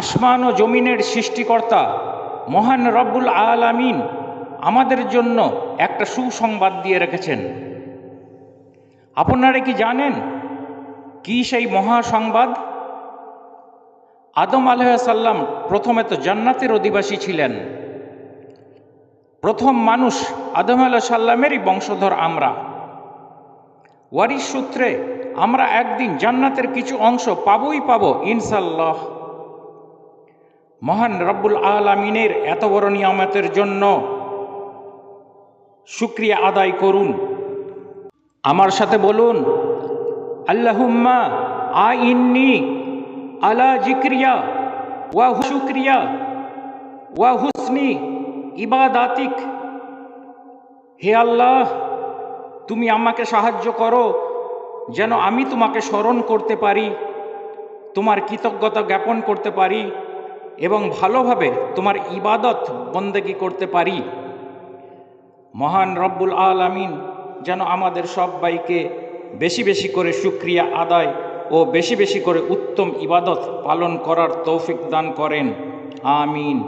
আসমান ও জমিনের সৃষ্টিকর্তা, মহান রব্বুল আলামিন আমাদের জন্য একটা সুসংবাদ দিয়ে রেখেছেন। আপনারা কি জানেন কি সেই মহাসংবাদ? আদম আলহাসাল্লাম প্রথমে তো জান্নাতের অধিবাসী ছিলেন। প্রথম মানুষ আদম আলাহ সাল্লামেরই বংশধর আমরা। ওয়ারিস সূত্রে আমরা একদিন জান্নাতের কিছু অংশ পাবই পাবো ইনশাল্লাহ মহান রব্বুল আলমিনের এত বড় নিয়ামতের জন্য শুক্রিয়া আদায় করুন। আমার সাথে বলুন, আল্লাহুম্মা আ ইন্নি আলা জিক্রিয়া ওয়া শুক্রিয়া ওয়া হুসনি ইবাদাতিক। হে আল্লাহ, তুমি আমাকে সাহায্য করো যেন আমি তোমাকে স্মরণ করতে পারি, তোমার কৃতজ্ঞতা জ্ঞাপন করতে পারি এবং ভালোভাবে তোমার ইবাদত বন্দেগি করতে পারি। মহান রব্বুল আল আমিন যেন আমাদের সবাইকে বেশি বেশি করে সুক্রিয়া আদায় ও বেশি বেশি করে উত্তম ইবাদত পালন করার তৌফিক দান করেন। আমিন।